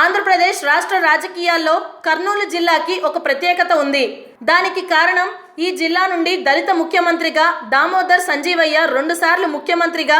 ఆంధ్రప్రదేశ్ రాష్ట్ర రాజకీయాల్లో కర్నూలు జిల్లాకి ఒక ప్రత్యేకత ఉంది. దానికి కారణం ఈ జిల్లా నుండి దళిత ముఖ్యమంత్రిగా దామోదర్ సంజీవయ్య రెండుసార్లు ముఖ్యమంత్రిగా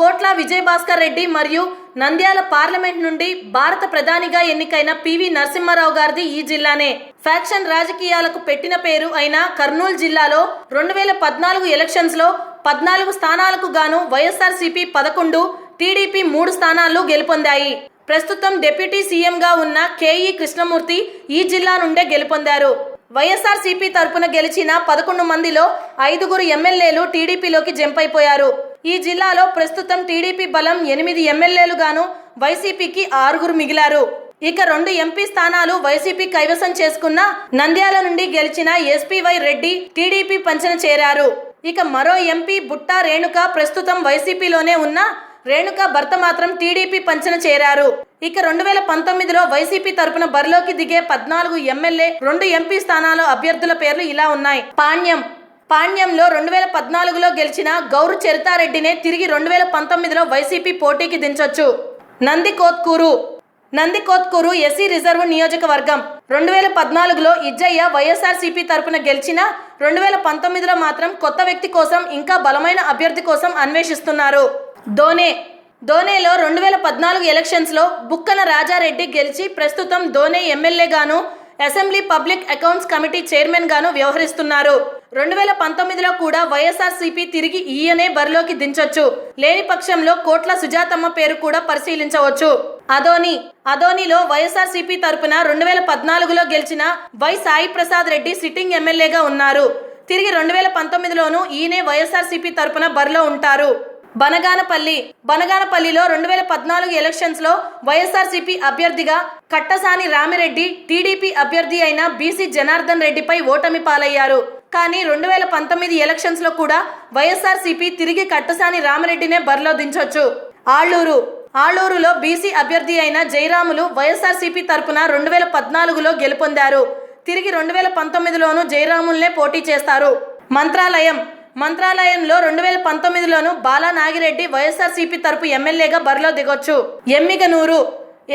కోట్ల విజయభాస్కర్ రెడ్డి మరియు నంద్యాల పార్లమెంట్ నుండి భారత ప్రధానిగా ఎన్నికైన పివి నరసింహారావు గారిది ఈ జిల్లానే. ఫ్యాక్షన్ రాజకీయాలకు పెట్టిన పేరు అయిన కర్నూలు జిల్లాలో రెండు వేల పద్నాలుగు ఎలక్షన్స్లో పద్నాలుగు స్థానాలకు గాను వైఎస్ఆర్సీపీ పదకొండు టీడీపీ మూడు స్థానాల్లో గెలుపొందాయి. ప్రస్తుతం డిప్యూటీ సీఎంగా ఉన్న కేఈ కృష్ణమూర్తి ఈ జిల్లా నుండే గెలుపొందారు. వైఎస్ఆర్సీపీ తరపున గెలిచిన పదకొండు మందిలో ఐదుగురు ఎమ్మెల్యేలు టీడీపీలోకి జంప్ అయిపోయారు ఈ జిల్లాలో ప్రస్తుతం టీడీపీ బలం ఎనిమిది ఎమ్మెల్యేలు గాను వైసీపీకి ఆరుగురు మిగిలారు. ఇక రెండు ఎంపీ స్థానాలు వైసీపీ కైవసం చేసుకున్న నంద్యాల నుండి గెలిచిన ఎస్పీవై రెడ్డి టీడీపీ పంచన చేరారు. ఇక మరో ఎంపీ బుట్టా రేణుక ప్రస్తుతం వైసీపీలోనే ఉన్న రేణుక భర్త మాత్రం టీడీపీ పంచన చేరారు. ఇక రెండు వేల పంతొమ్మిదిలో వైసీపీ తరపున బరిలోకి దిగే పద్నాలుగు ఎమ్మెల్యే రెండు ఎంపీ స్థానాల అభ్యర్థుల పేర్లు ఇలా ఉన్నాయి. పాణ్యం. పాణ్యంలో రెండు వేల పద్నాలుగులో గెలిచిన గౌరు చరితారెడ్డినే తిరిగి రెండు వేల పంతొమ్మిదిలో వైసీపీ పోటీకి దించొచ్చు. నందికోత్కూరు. నందికోత్కూరు ఎస్సీ రిజర్వ్ నియోజకవర్గం. రెండు వేల పద్నాలుగులో ఇజ్జయ్య వైఎస్ఆర్సీపీ తరపున గెలిచిన రెండు వేల పంతొమ్మిదిలో మాత్రం కొత్త వ్యక్తి కోసం ఇంకా బలమైన అభ్యర్థి కోసం అన్వేషిస్తున్నారు. ధోనే. ధోనేలో రెండు వేల పద్నాలుగు ఎలక్షన్స్లో బుక్కన రాజారెడ్డి గెలిచి ప్రస్తుతం ధోనే ఎమ్మెల్యేగాను అసెంబ్లీ పబ్లిక్ అకౌంట్స్ కమిటీ చైర్మన్గాను వ్యవహరిస్తున్నారు. రెండు వేల పంతొమ్మిదిలో కూడా వైఎస్ఆర్సీపీ తిరిగి ఈయనే బరిలోకి దించొచ్చు. లేని పక్షంలో కోట్ల సుజాతమ్మ పేరు కూడా పరిశీలించవచ్చు. అదోని అదోనిలో వైఎస్ఆర్సీపీ తరపున రెండు వేల పద్నాలుగులో గెలిచిన వై సాయి ప్రసాద్ రెడ్డి సిట్టింగ్ ఎమ్మెల్యేగా ఉన్నారు. తిరిగి రెండు వేల పంతొమ్మిదిలోనూ ఈయనే వైఎస్ఆర్సీపీ తరపున బరిలో ఉంటారు. బనగానపల్లి. బనగానపల్లిలో రెండు వేల పద్నాలుగు ఎలక్షన్స్లో వైఎస్ఆర్సీపీ అభ్యర్థిగా కట్టసాని రామిరెడ్డి టీడీపీ అభ్యర్థి అయిన బీసీ జనార్దన్ రెడ్డిపై ఓటమి పాలయ్యారు. కానీ రెండు వేల పంతొమ్మిది ఎలక్షన్స్లో కూడా వైఎస్ఆర్సీపీ తిరిగి కట్టసాని రామిరెడ్డినే బరిలో దించొచ్చు. ఆళ్ళూరు ఆళ్ళూరులో బీసీ అభ్యర్థి అయిన జయరాములు వైఎస్ఆర్సీపీ తరపున రెండు వేల పద్నాలుగులో గెలుపొందారు. తిరిగి రెండు వేల పంతొమ్మిదిలోనూ జయరాములనే పోటీ చేస్తారు. మంత్రాలయం. మంత్రాలయంలో రెండు వేల పంతొమ్మిదిలోను బాలా నాగిరెడ్డి వైఎస్ఆర్సీపీ తరపు ఎమ్మెల్యేగా బరిలో దిగొచ్చు. ఎమ్మిగనూరు.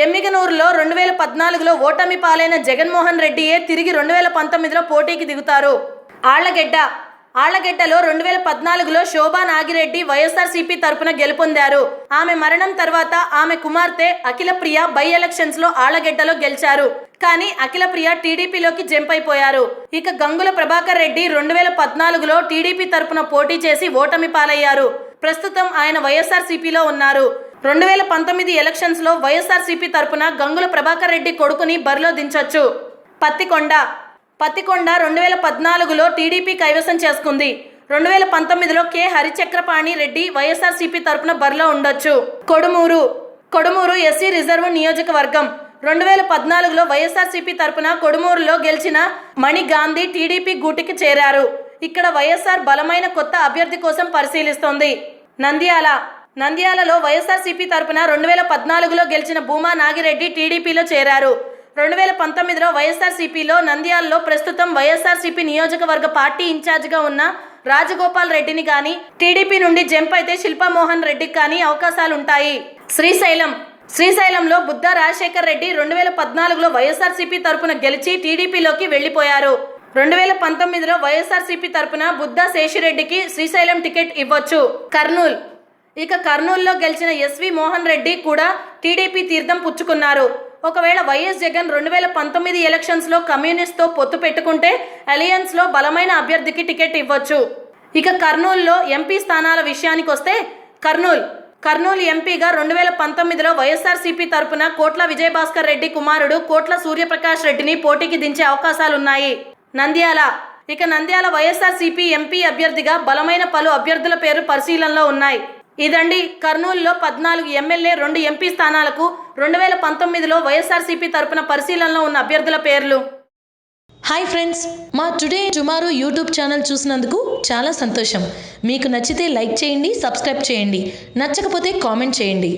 ఎమ్మిగనూరులో రెండు వేల పద్నాలుగులో ఓటమి పాలైన జగన్మోహన్ రెడ్డియే తిరిగి రెండు వేల పంతొమ్మిదిలో పోటీకి దిగుతారు. ఆళ్ళగడ్డ. ఆళ్ళగడ్డలో రెండు వేల పద్నాలుగులో శోభా నాగిరెడ్డి వైఎస్ఆర్సీపీ తరపున గెలుపొందారు. ఆమె మరణం తర్వాత ఆమె కుమార్తె అఖిలప్రియ బై ఎలక్షన్స్లో ఆళ్ళగడ్డలో గెలిచారు. కానీ అఖిలప్రియ టీడీపీలోకి జంప్ అయిపోయారు ఇక గంగుల ప్రభాకర్ రెడ్డి రెండు వేల పద్నాలుగులో టీడీపీ తరపున పోటీ చేసి ఓటమి పాలయ్యారు. ప్రస్తుతం ఆయన వైఎస్ఆర్సీపీలో ఉన్నారు. రెండు వేల పంతొమ్మిది ఎలక్షన్స్లో వైఎస్ఆర్సీపీ తరపున గంగుల ప్రభాకర్ రెడ్డి కొడుకుని బరిలో దించొచ్చు. పత్తికొండ పత్తికొండ రెండు వేల పద్నాలుగులో టీడీపీ కైవసం చేసుకుంది. రెండు వేల పంతొమ్మిదిలో కె. హరిచక్రపాణి రెడ్డి వైఎస్ఆర్సీపీ తరపున బరిలో ఉండొచ్చు. కొడుమూరు కొడుమూరు ఎస్సీ రిజర్వ్ నియోజకవర్గం. రెండు వేల పద్నాలుగులో వైఎస్ఆర్సీపీ తరపున కొడుమూరులో గెలిచిన మణి గాంధీ టీడీపీ గూటికి చేరారు. ఇక్కడ వైఎస్ఆర్ బలమైన కొత్త అభ్యర్థి కోసం పరిశీలిస్తోంది. నంద్యాల నంద్యాలలో వైఎస్ఆర్సీపీ తరపున రెండు వేల పద్నాలుగులో గెలిచిన భూమా నాగిరెడ్డి టీడీపీలో చేరారు. రెండు వేల పంతొమ్మిదిలో వైఎస్ఆర్సీపీలో నంద్యాలలో ప్రస్తుతం వైఎస్ఆర్సీపీ నియోజకవర్గ పార్టీ ఇన్ఛార్జిగా ఉన్న రాజగోపాల్ రెడ్డిని కానీ టీడీపీ నుండి జంప్ అయితే శిల్పామోహన్ రెడ్డికి కానీ అవకాశాలుంటాయి. శ్రీశైలం. శ్రీశైలంలో బుద్ధ రాజశేఖర్ రెడ్డి రెండు వేల పద్నాలుగులో వైఎస్ఆర్సీపీ తరపున గెలిచి టీడీపీలోకి వెళ్ళిపోయారు రెండు వేల పంతొమ్మిదిలో వైఎస్ఆర్సీపీ తరపున బుద్ధ శేషిరెడ్డికి శ్రీశైలం టికెట్ ఇవ్వచ్చు. కర్నూల్. ఇక కర్నూలులో గెలిచిన ఎస్వి మోహన్ రెడ్డి కూడా టీడీపీ తీర్థం పుచ్చుకున్నారు. ఒకవేళ వైఎస్ జగన్ రెండు వేల పంతొమ్మిది ఎలక్షన్స్లో కమ్యూనిస్ట్తో పొత్తు పెట్టుకుంటే అలయన్స్లో బలమైన అభ్యర్థికి టికెట్ ఇవ్వచ్చు. ఇక కర్నూలులో ఎంపీ స్థానాల విషయానికి వస్తే కర్నూల్ కర్నూలు ఎంపీగా రెండు వేల పంతొమ్మిదిలో వైఎస్ఆర్సీపీ తరపున కోట్ల విజయభాస్కర్ రెడ్డి కుమారుడు కోట్ల సూర్యప్రకాష్ రెడ్డిని పోటీకి దించే అవకాశాలున్నాయి. నంద్యాల ఇక నంద్యాల వైఎస్ఆర్సీపీ ఎంపీ అభ్యర్థిగా బలమైన పలు అభ్యర్థుల పేరు పరిశీలనలో ఉన్నాయి. ఇదండి కర్నూలులో పద్నాలుగు ఎమ్మెల్యే రెండు ఎంపీ స్థానాలకు రెండు వేల పంతొమ్మిదిలో వైఎస్ఆర్సీపీ తరపున పరిశీలనలో ఉన్న అభ్యర్థుల పేర్లు. హాయ్ ఫ్రెండ్స్ మా టుడే టుమారో యూట్యూబ్ ఛానల్ చూసినందుకు చాలా సంతోషం. మీకు నచ్చితే లైక్ చేయండి సబ్స్క్రైబ్ చేయండి. నచ్చకపోతే కామెంట్ చేయండి.